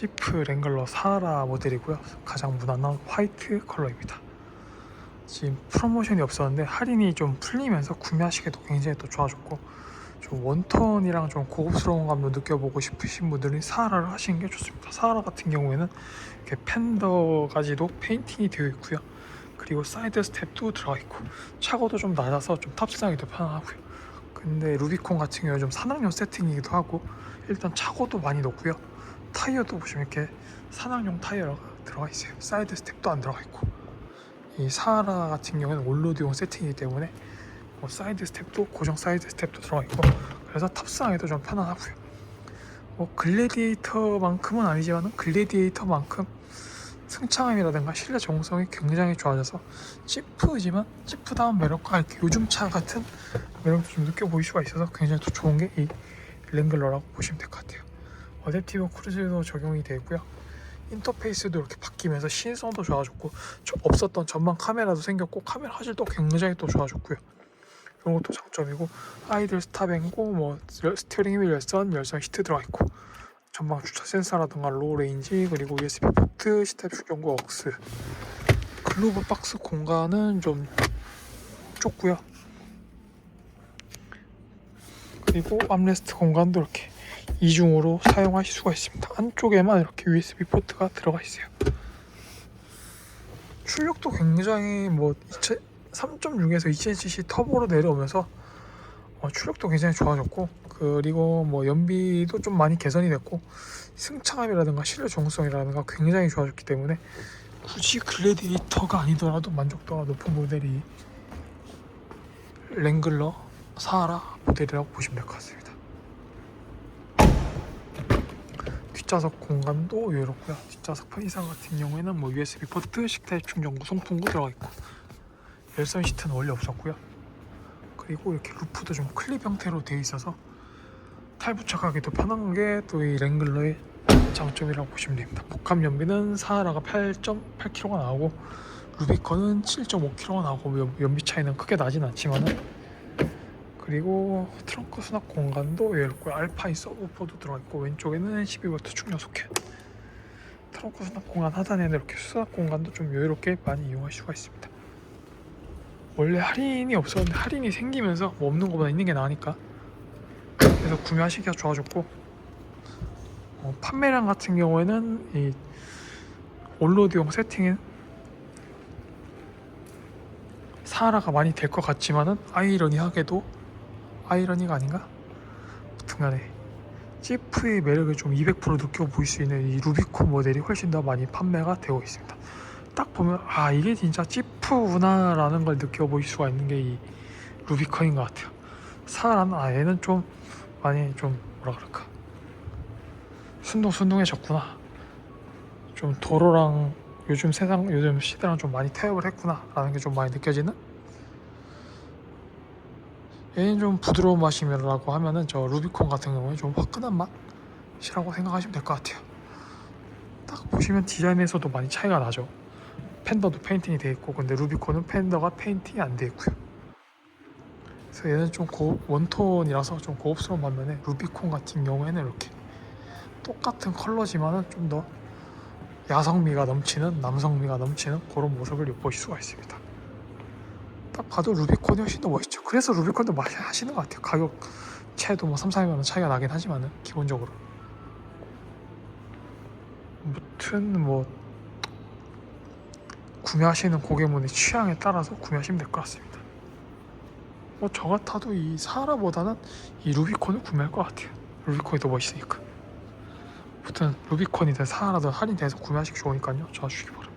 지프 랭글러 사하라 모델이고요. 가장 무난한 화이트 컬러입니다. 지금 프로모션이 없었는데 할인이 좀 풀리면서 구매하시기도 굉장히 또 좋아졌고 좀 원톤이랑 좀 고급스러운 감도 느껴보고 싶으신 분들은 사하라를 하시는 게 좋습니다. 사하라 같은 경우에는 이렇게 팬더까지도 페인팅이 되어 있고요. 그리고 사이드 스텝도 들어가 있고 차고도 좀 낮아서 좀 탑승하기도 편하고요. 근데 루비콘 같은 경우는 좀 산악용 세팅이기도 하고 일단 차고도 많이 높고요. 타이어도 보시면 이렇게 산악용 타이어가 들어가 있어요. 사이드 스텝도 안 들어가 있고 이 사하라 같은 경우는 올로드용 세팅이기 때문에 뭐 사이드 스텝도 고정 사이드 스텝도 들어가 있고 그래서 탑승하기도 좀 편안하고요. 뭐 글래디에이터만큼은 아니지만 글래디에이터만큼 승차감이라든가 실내 정성이 굉장히 좋아져서 지프지만 지프다운 매력과 이렇게 요즘 차 같은 매력도 좀 느껴보일 수가 있어서 굉장히 또 좋은 게 이 랭글러라고 보시면 될 것 같아요. 어댑티브 크루즈도 적용이 되고요. 인터페이스도 이렇게 바뀌면서 시인성도 좋아졌고 저 없었던 전방 카메라도 생겼고 카메라 화질도 굉장히 또 좋아졌고요. 이런 것도 장점이고 아이들 스탑앤고 뭐 스티어링 휠 열선, 열선 시트 들어가 있고 전방 주차 센서라든가 로우 레인지 그리고 USB 포트, 스텝 충전구 억스 글로브 박스 공간은 좀 좁고요. 그리고 암레스트 공간도 이렇게 이중으로 사용하실 수가 있습니다. 안쪽에만 이렇게 USB 포트가 들어가 있어요. 출력도 굉장히 뭐 3.6에서 2000cc 터보로 내려오면서 어, 출력도 굉장히 좋아졌고 그리고 뭐 연비도 좀 많이 개선이 됐고 승차감이라든가 실내 정성이라든가 굉장히 좋아졌기 때문에 굳이 글래디에이터가 아니더라도 만족도가 높은 모델이 랭글러 사하라 모델이라고 보시면 될 것 같습니다. 뒷좌석 공간도 여유롭고요. 뒷좌석 편의상 같은 경우에는 뭐 USB 포트, 식타입 충전구, 송풍구 들어가 있고 열선 시트는 원래 없었고요. 그리고 이렇게 루프도 좀 클립 형태로 되어 있어서 탈 부착하기도 편한 게 또 이 랭글러의 장점이라고 보시면 됩니다. 복합 연비는 사하라가 8.8kg가 나오고 루비컨은 7.5kg가 나오고 연- 연비 차이는 크게 나진 않지만은 그리고 트렁크 수납 공간도 여유롭고 알파인 서브포도 들어가 있고 왼쪽에는 12V 충전 소켓 트렁크 수납 공간 하단에는 이렇게 수납 공간도 좀 여유롭게 많이 이용할 수가 있습니다. 원래 할인이 없었는데 할인이 생기면서 뭐 없는 것보다 있는 게 나으니까. 그래서 구매하시기가 좋아졌고. 어, 판매량 같은 경우에는 이 올로드용 세팅은 사하라가 많이 될 것 같지만은 아이러니하게도 아이러니가 아닌가? 아무튼간에 지프의 매력을 좀 200% 느껴보일 수 있는 이 루비콘 모델이 훨씬 더 많이 판매가 되고 있습니다. 딱 보면 아 이게 진짜 지프구나라는 걸 느껴보일 수가 있는 게 이 루비컨인 것 같아요. 사하라는 아 얘는 좀 많이 좀 뭐라 그럴까 순둥순둥해졌구나. 좀 도로랑 요즘 세상 요즘 시대랑 좀 많이 타협을 했구나라는 게 좀 많이 느껴지는. 좀 부드러운 맛이라고 하면은 저 루비콘 같은 경우에 좀 화끈한 맛이라고 생각하시면 될 것 같아요. 딱 보시면 디자인에서도 많이 차이가 나죠. 팬더도 페인팅이 돼 있고 근데 루비콘은 팬더가 페인팅이 안 돼 있고요. 그래서 얘는 좀 고급 원톤이라서 좀 고급스러운 반면에 루비콘 같은 경우에는 이렇게 똑같은 컬러지만은 좀 더 야성미가 넘치는 남성미가 넘치는 그런 모습을 엿보실 수가 있습니다. 딱 봐도 루비콘이 훨씬 더 멋있죠. 그래서 루비콘도 많이 하시는 것 같아요. 가격 차이도 뭐 3, 4만 원 차이가 나긴 하지만은 기본적으로. 무튼 뭐 구매하시는 고객분의 취향에 따라서 구매하시면 될 것 같습니다. 뭐 저 같아도 이 사하라보다는 이 루비콘을 구매할 것 같아요. 루비콘이 더 멋있으니까. 아무튼 루비콘이든 사하라든 할인돼서 구매하시기 좋으니까요. 좋아주시기 바랍니다.